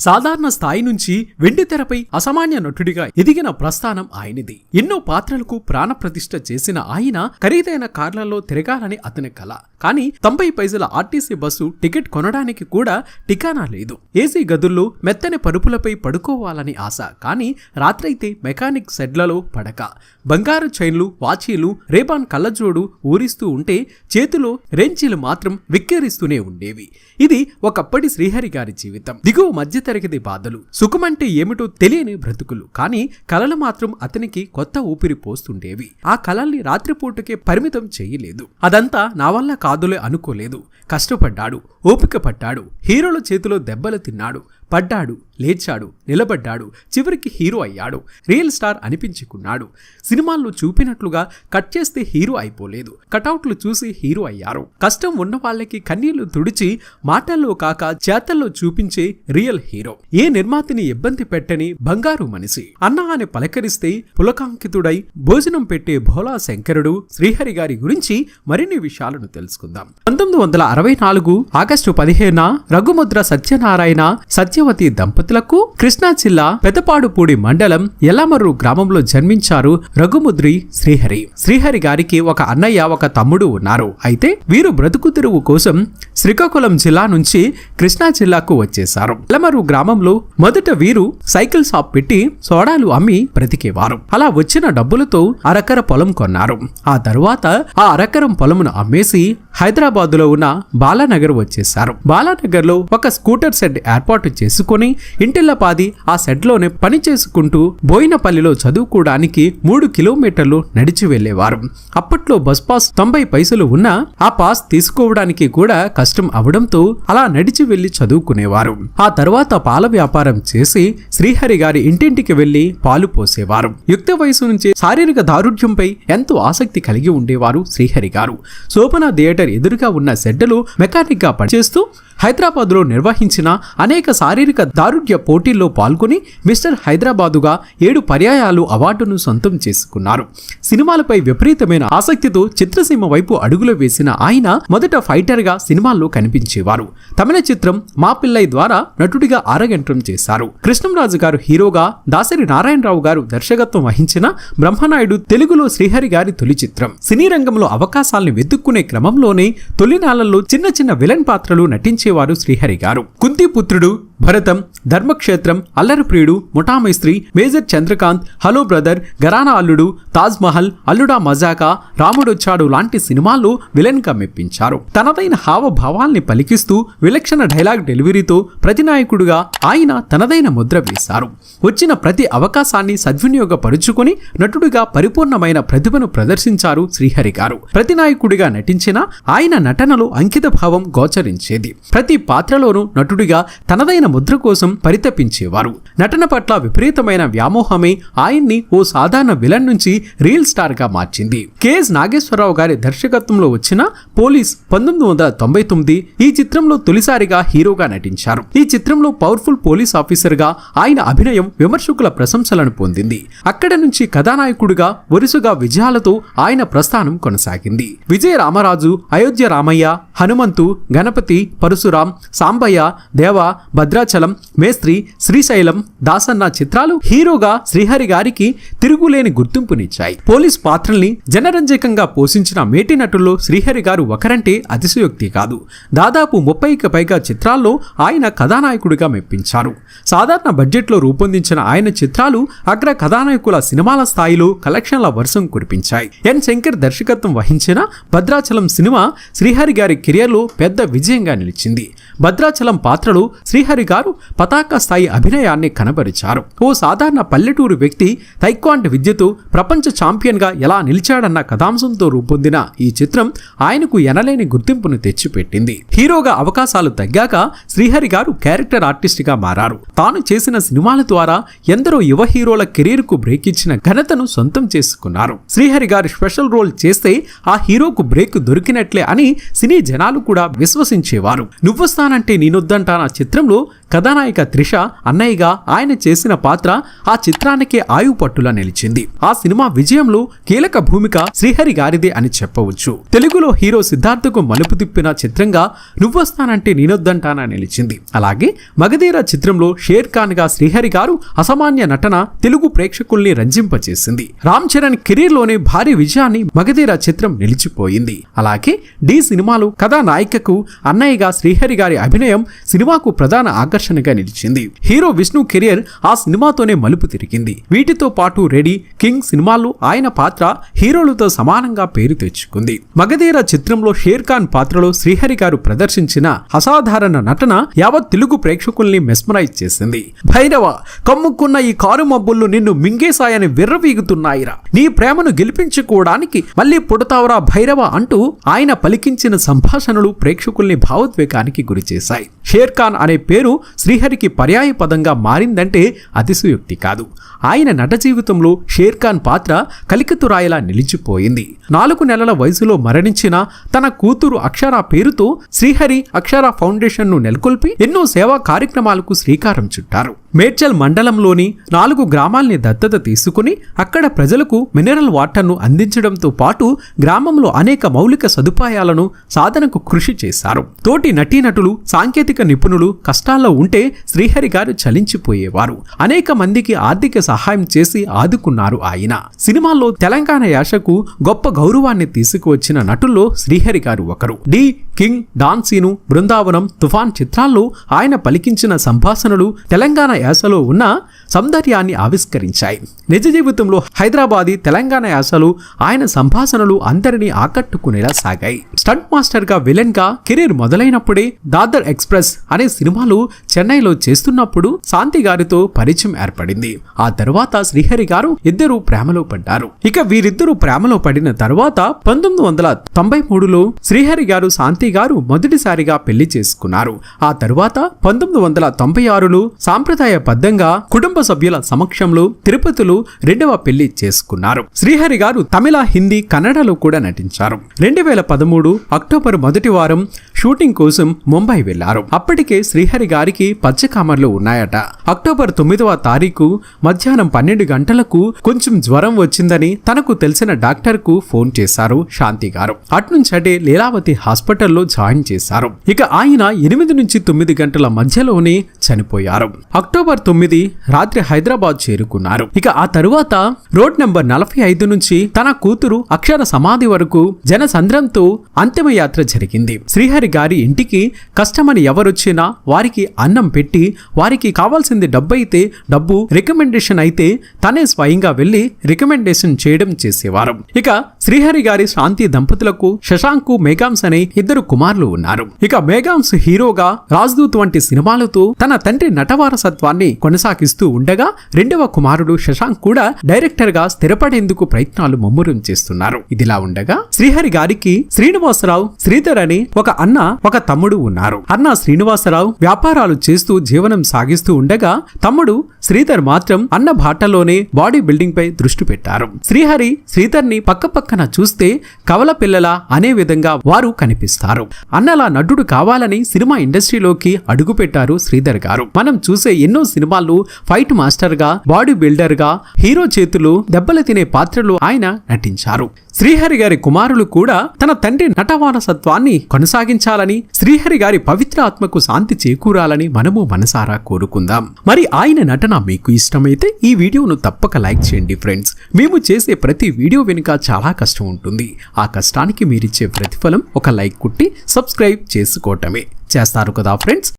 సాధారణ స్థాయి నుంచి వెండి తెరపై అసామాన్య నటుడిగా ఎదిగిన ప్రస్థానం ఆయనది. ఎన్నో పాత్రలకు ప్రాణప్రతిష్ఠ చేసిన ఆయన ఖరీదైన కార్లలో తిరగాలని అతని కల. కానీ తొంభై పైసల ఆర్టీసీ బస్సు టికెట్ కొనడానికి కూడా టికానా లేదు. ఏసీ గదుల్లో మెత్తని పరుపులపై పడుకోవాలని ఆశ. కానీ రాత్రైతే మెకానిక్ సెడ్లలో పడక. బంగారు చైన్లు వాచీలు రేబాన్ కళ్ళజోడు ఊరిస్తూ ఉంటే చేతిలో రెంచీలు మాత్రం విక్కిరిస్తూనే ఉండేవి. ఇది ఒకప్పటి శ్రీహరి గారి జీవితం. దిగువ మధ్యతరగతి బాధలు. సుఖమంటే ఏమిటో తెలియని బ్రతుకులు. కానీ కలలు మాత్రం అతనికి కొత్త ఊపిరి పోస్తుండేవి. ఆ కలల్ని రాత్రిపూటకే పరిమితం చేయలేదు. అదంతా నా వల్ల కాదులే అనుకోలేదు. కష్టపడ్డాడు ఓపిక పట్టాడు హీరోల చేతిలో దెబ్బలు తిన్నాడు. పడ్డాడు లేచాడు నిలబడ్డాడు చివరికి హీరో అయ్యాడు రియల్ స్టార్ అనిపించుకున్నాడు. సినిమాల్లో చూపినట్లుగా కట్ చేస్తే హీరో అయిపోలేదు. కటౌట్లు చూసి హీరో అయ్యారు. కష్టం ఉన్న వాళ్ళకి కన్నీళ్ళు తుడిచి మాటల్లో కాక చేతల్లో చూపించే రియల్ హీరో. ఏ నిర్మాతని ఇబ్బంది పెట్టని బంగారు మనిషి. అన్న అని పలకరిస్తే పులకాంకితుడై భోజనం పెట్టే భోలా శంకరుడు శ్రీహరి గారి గురించి మరిన్ని విషయాలను తెలుసుకుందాం. పంతొమ్మిది వందల అరవై నాలుగు ఆగస్టు పదిహేన రఘుముద్ర సత్యనారాయణ సత్యవతి దంపతులకు కృష్ణా జిల్లా పెదపాడుపూడి మండలం ఎల్లమర్రు గ్రామంలో జన్మించారు రఘుముద్రి శ్రీహరి. శ్రీహరి గారికి ఒక అన్నయ్య ఒక తమ్ముడు ఉన్నారు. అయితే వీరు బ్రతుకు తెరువు కోసం శ్రీకాకుళం జిల్లా నుంచి కృష్ణా జిల్లాకు వచ్చేశారు. ఎల్లమర్రు గ్రామంలో మొదట వీరు సైకిల్ షాప్ పెట్టి సోడాలు అమ్మి బ్రతికేవారు. అలా వచ్చిన డబ్బులతో అరకర పొలం కొన్నారు. ఆ తరువాత ఆ అరకరం పొలమును అమ్మేసి హైదరాబాద్లో ఉన్న బాలానగర్ వచ్చేశారు. బాలానగర్లో ఒక స్కూటర్ షెడ్ ఏర్పాటు చేసుకుని ఇంటిల్లపాది ఆ షెడ్లోనే పని చేసుకుంటూ బోయినపల్లిలో చదువుకోవడానికి మూడు కిలోమీటర్లు నడిచి వెళ్ళేవారు అప్పట్లో బస్ పాస్ తొంభై పైసలు ఉన్నా ఆ పాస్ తీసుకోవడానికి కూడా కష్టం అవడంతో అలా నడిచి వెళ్ళి చదువుకునేవారు. ఆ తర్వాత పాల వ్యాపారం చేసి శ్రీహరి గారి ఇంటింటికి వెళ్ళి పాలు పోసేవారు. యుక్త వయసు నుంచి శారీరక దారుఢ్యంపై ఎంతో ఆసక్తి కలిగి ఉండేవారు శ్రీహరి గారు. శోభన థియేటర్ ఎదురుగా ఉన్న సెడ్డలు మెకానిక్గా పనిచేస్తూ హైదరాబాద్లో నిర్వహించిన అనేక శారీరక దారుఢ్య పోటీల్లో పాల్గొని మిస్టర్ హైదరాబాదుగా ఏడు పర్యాయాలు అవార్డును సొంతం చేసుకున్నారు. సినిమాలపై విపరీతమైన ఆసక్తితో చిత్రసీమ వైపు అడుగులు వేసిన ఆయన మొదట ఫైటర్గా సినిమాల్లో కనిపించేవారు. తమిళ చిత్రం మా పిల్లై ద్వారా నటుడిగా ఆరగంటం చేశారు. కృష్ణంరాజు గారు హీరోగా దాసరి నారాయణరావు గారు దర్శకత్వం వహించిన బ్రహ్మనాయుడు తెలుగులో శ్రీహరి గారి తొలి చిత్రం. సినీ రంగంలో అవకాశాలను వెతుక్కునే క్రమంలోనే తొలినాళ్ళలో చిన్న చిన్న విలన్ పాత్రలు నటించేవారు శ్రీహరి గారు. Kuntiputrudu Bharatam Dharmakshetram Allaripriyudu Muthamestri major Chandrakanth hello brother Gharana Alludu Taj Mahal అల్లుడా మజాకా రాముడొచ్చాడు లాంటి సినిమాల్లో విలన్గా మెప్పించారు. తనదైన హావభావాల్ని పలికిస్తూ విలక్షణ డైలాగ్ డెలివరీతో ప్రతినాయకుడుగా ఆయన తనదైన ముద్ర వేశారు. వచ్చిన ప్రతి అవకాశాన్ని సద్వినియోగపరుచుకుని నటుడిగా పరిపూర్ణమైన ప్రతిభను ప్రదర్శించారు శ్రీహరి గారు. ప్రతినాయకుడిగా నటించిన ఆయన నటనలో అంకిత భావం గోచరించేది. ప్రతి పాత్రలోనూ నటుడిగా తనదైన ముద్ర కోసం పరితపించేవారు. నటన పట్ల విపరీతమైన వ్యామోహమే ఆయన్ని ఓ సాధారణ విలన్ నుంచి రియల్ స్టార్గా మార్చింది. కెఎస్ నాగేశ్వరరావు గారి దర్శకత్వంలో వచ్చిన పోలీస్ పంతొమ్మిది వందల తొంభై తొమ్మిది ఈ చిత్రంలో తొలిసారిగా హీరోగా నటించారు. ఈ చిత్రంలో పవర్ఫుల్ పోలీస్ ఆఫీసర్గా ఆయన అభినయం విమర్శకుల ప్రశంసలను పొందింది. అక్కడ నుంచి కథానాయకుడిగా వరుసగా విజయాలతో ఆయన ప్రస్థానం కొనసాగింది. విజయ రామరాజు అయోధ్య రామయ్య హనుమంతు గణపతి పరశురాం సాంబయ్య దేవ భద్రాచలం మేస్త్రి శ్రీశైలం దాసన్న చిత్రాలు హీరోగా శ్రీహరి గారికి తిరుగులేని గుర్తింపునిచ్చాయి. పోలీస్ పాత్రల్ని జనరంజకంగా పోషించిన మేటి నటుల్లో శ్రీహరి గారు ఒకరంటే అతిశయోక్తి కాదు. దాదాపు ముప్పైకి పైగా చిత్రాల్లో ఆయన కథానాయకుడిగా మెప్పించారు. సాధారణ బడ్జెట్లో రూపొందించిన ఆయన చిత్రాలు అగ్ర కథానాయకుల సినిమాల స్థాయిలో కలెక్షన్ల వర్షం కురిపించాయి. ఎన్ శంకర్ దర్శకత్వం వహించిన భద్రాచలం సినిమా శ్రీహరి గారి కెరియర్లో పెద్ద విజయంగా నిలిచింది. భద్రాచలం పాత్రలో శ్రీహరి గారు పతాక స్థాయి అభినయాన్ని కనబరిచారు. ఓ సాధారణ పల్లెటూరు వ్యక్తి తైక్వాండ్ విద్యతో ప్రపంచ ఛాంపియన్గా ఎలా నిలిచాడన్న కథాంశంతో రూపొందిన ఈ చిత్రం ఆయనకు ఎనలేని గుర్తింపును తెచ్చిపెట్టింది. హీరోగా అవకాశాలు తగ్గాక శ్రీహరి గారు క్యారెక్టర్ ఆర్టిస్ట్గా మారారు. తాను చేసిన సినిమాల ద్వారా ఎందరో యువ హీరోల కెరీర్కు బ్రేక్ ఇచ్చిన ఘనతను సొంతం చేసుకున్నారు. శ్రీహరి గారు స్పెషల్ రోల్ చేస్తే ఆ హీరోకు బ్రేక్ దొరికినట్లే అని సినీ జనాలు కూడా విశ్వసించేవారు. నువ్వొస్తానంటే నేనొద్దంటానా చిత్రంలో కథానాయిక త్రిష అన్నయ్యగా ఆయన చేసిన పాత్ర ఆ చిత్రానికి ఆయువు పట్టులా నిలిచింది. ఆ సినిమా విజయంలో కీలక భూమిక శ్రీహరి గారిదే అని చెప్పవచ్చు. తెలుగులో హీరో సిద్ధార్థకు మలుపు తిప్పిన చిత్రంగా నువ్వొస్తానంటే నేనొద్దంటానా నిలిచింది. అలాగే మగధీర చిత్రంలో షేర్ ఖాన్గా శ్రీహరి గారు అసామాన్య నటన తెలుగు ప్రేక్షకుల్ని రంజింపచేసింది రామ్ చరణ్ కెరీర్లోనే భారీ విజయాన్ని మగధీర చిత్రం నిలిచిపోయింది. అలాగే డి సినిమాలో కథానాయికకు అన్నయ్యగా శ్రీహరి గారి అభినయం సినిమాకు ప్రధాన ఆకర్షణ ఆకర్షణగా నిలిచింది. హీరో విష్ణు కెరియర్ ఆ సినిమాతోనే మలుపు తిరిగింది. వీటితో పాటు రెడీ కింగ్ సినిమాల్లో ఆయన పాత్ర హీరోలతో సమానంగా పేరు తెచ్చుకుంది. మగధీర చిత్రంలో షేర్ ఖాన్ పాత్రలో శ్రీహరి గారు ప్రదర్శించిన అసాధారణ నటన యావత్ తెలుగు ప్రేక్షకుల్ని మెస్మరైజ్ చేసింది. భైరవ కమ్ముకున్న ఈ కారు మబ్బులు నిన్ను మింగేశాయని విర్రవీగుతున్నాయిరా. నీ ప్రేమను గెలిపించుకోవడానికి మళ్ళీ పుడతావరా భైరవ అంటూ ఆయన పలికించిన సంభాషణలు ప్రేక్షకుల్ని భావోద్వేగానికి గురిచేశాయి. షేర్ ఖాన్ అనే పేరు శ్రీహరికి పర్యాయ పదంగా మారిందంటే అతిశయోక్తి కాదు. ఆయన నట జీవితంలో షేర్ ఖాన్ పాత్ర కలికతురాయలా నిలిచిపోయింది. నాలుగు నెలల వయసులో మరణించిన తన కూతురు అక్షర పేరుతో శ్రీహరి అక్షర ఫౌండేషన్ను నెలకొల్పి ఎన్నో సేవా కార్యక్రమాలకు శ్రీకారం చుట్టారు. మేడ్చల్ మండలంలోని నాలుగు గ్రామాల్ని దత్తత తీసుకుని అక్కడ ప్రజలకు మినరల్ వాటర్ను అందించడంతో పాటు గ్రామంలో అనేక మౌలిక సదుపాయాలను సాధనకు కృషి చేశారు. తోటి నటీనటులు సాంకేతిక నిపుణులు కష్టాల్లో ఉంటే శ్రీహరి గారు చలించిపోయేవారు. అనేక మందికి ఆర్థిక సహాయం చేసి ఆదుకున్నారు ఆయన. సినిమాల్లో తెలంగాణ యాసకు గొప్ప గౌరవాన్ని తీసుకువచ్చిన నటుల్లో శ్రీహరి గారు ఒకరు. డి. కింగ్ డాన్సీను బృందావనం తుఫాన్ చిత్రాల్లో ఆయన పలికించిన సంభాషణలు తెలంగాణ యాసలో ఉన్న సౌందర్యాన్ని ఆవిష్కరించాయి. నిజ జీవితంలో హైదరాబాదీ తెలంగాణ యాసలు ఆయన సంభాషణలు అందరినీ ఆకట్టుకునేలా సాగాయి. స్టంట్ మాస్టర్గా విలన్గా కెరీర్ మొదలైనప్పుడే దాదర్ ఎక్స్ప్రెస్ అనే సినిమాలు చెన్నైలో చేస్తున్నప్పుడు శాంతి గారితో పరిచయం ఏర్పడింది. ఆ తర్వాత శ్రీహరి గారు ఇద్దరు ప్రేమలో పడ్డారు. ఇక వీరిద్దరూ ప్రేమలో పడిన తర్వాత పంతొమ్మిది వందల తొంభై మూడులో శ్రీహరి గారు శాంతి గారు మొదటిసారిగా పెళ్ళి చేసుకున్నారు. ఆ తరువాత పంతొమ్మిది వందల తొంభై ఆరులో సాంప్రదాయ సాంప్రదాయబద్ధంగా కుటుంబ సభ్యుల సమక్షంలో తిరుపతిలో రెండవ పెళ్ళి చేసుకున్నారు. శ్రీహరి గారు తమిళ హిందీ కన్నడలో కూడా నటించారు. రెండు వేల పదమూడు అక్టోబర్ మొదటి వారం షూటింగ్ కోసం ముంబై వెళ్ళారు. అప్పటికే శ్రీహరి గారికి పచ్చకామర్లు ఉన్నాయట. అక్టోబర్ తొమ్మిదవ తారీఖు మధ్యాహ్నం పన్నెండు గంటలకు కొంచెం జ్వరం వచ్చిందని తనకు తెలిసిన డాక్టర్కు ఫోన్ చేశారు శాంతి గారు. అట్నుంచటే లీలావతి హాస్పిటల్లో జాయిన్ చేశారు. ఇక ఆయన ఎనిమిది నుంచి తొమ్మిది గంటల మధ్యలోనే చనిపోయారు. అక్టోబర్ తొమ్మిది రాత్రి హైదరాబాద్ చేరుకున్నారు. ఇక ఆ తరువాత రోడ్ నెంబర్ నలభై ఐదు నుంచి తన కూతురు అక్షర సమాధి వరకు జనసంద్రంతో అంతిమయాత్ర జరిగింది. శ్రీహరి గారి ఇంటికి కష్టమని ఎవరొచ్చినా వారికి అన్నం పెట్టి వారికి కావాల్సింది డబ్బు అయితే డబ్బు రికమెండేషన్ అయితే తనే స్వయంగా వెళ్ళి రికమెండేషన్ చేయడం చేసేవారు. ఇక శ్రీహరి గారి శాంతి దంపతులకు శశాంకు మేఘాంస్ అనే ఇద్దరు కుమారులు ఉన్నారు. ఇక మేఘాంస్ హీరోగా రాజ్దూత్ వంటి సినిమాలతో తన తండ్రి నటవారసత్వాన్ని కొనసాగిస్తూ ఉండగా రెండవ కుమారుడు శశాంక్ కూడా డైరెక్టర్గా స్థిరపడేందుకు ప్రయత్నాలు ముమ్మరం చేస్తున్నారు. ఇదిలా ఉండగా శ్రీహరి గారికి శ్రీనివాసరావు శ్రీధర్ అని ఒక అన్న ఒక తమ్ముడు ఉన్నారు. అన్న శ్రీనివాసరావు వ్యాపారాలు చేస్తూ జీవనం సాగిస్తూ ఉండగా తమ్ముడు శ్రీధర్ మాత్రం అన్న భాటలోనే బాడీ బిల్డింగ్ పై దృష్టి పెట్టారు. శ్రీహరి శ్రీధర్ని పక్క పక్కన చూస్తే కవల పిల్లల అనే విధంగా వారు కనిపిస్తారు. అన్నలా నటుడు కావాలని సినిమా ఇండస్ట్రీలోకి అడుగు పెట్టారు శ్రీధర్ గారు. మనం చూసే ఎన్నో సినిమాలు ఫైట్ మాస్టర్గా బాడీ బిల్డర్గా హీరో చేతులు దెబ్బలు తినే పాత్రలు ఆయన నటించారు. శ్రీహరి గారి కుమారులు కూడా తన తండ్రి నటవానసత్వాన్ని కొనసాగించాలని శ్రీహరి గారి పవిత్ర ఆత్మకు శాంతి చేకూరాలని మనము మనసారా కోరుకుందాం. మరి ఆయన నటన మీకు ఇష్టమైతే ఈ వీడియోను తప్పక లైక్ చేయండి ఫ్రెండ్స్. మేము చేసే ప్రతి వీడియో వెనుక చాలా కష్టం ఉంటుంది. ఆ కష్టానికి మీరిచ్చే ప్రతిఫలం ఒక లైక్ కుట్టి సబ్స్క్రైబ్ చేసుకోవటమే. చేస్తారు కదా ఫ్రెండ్స్?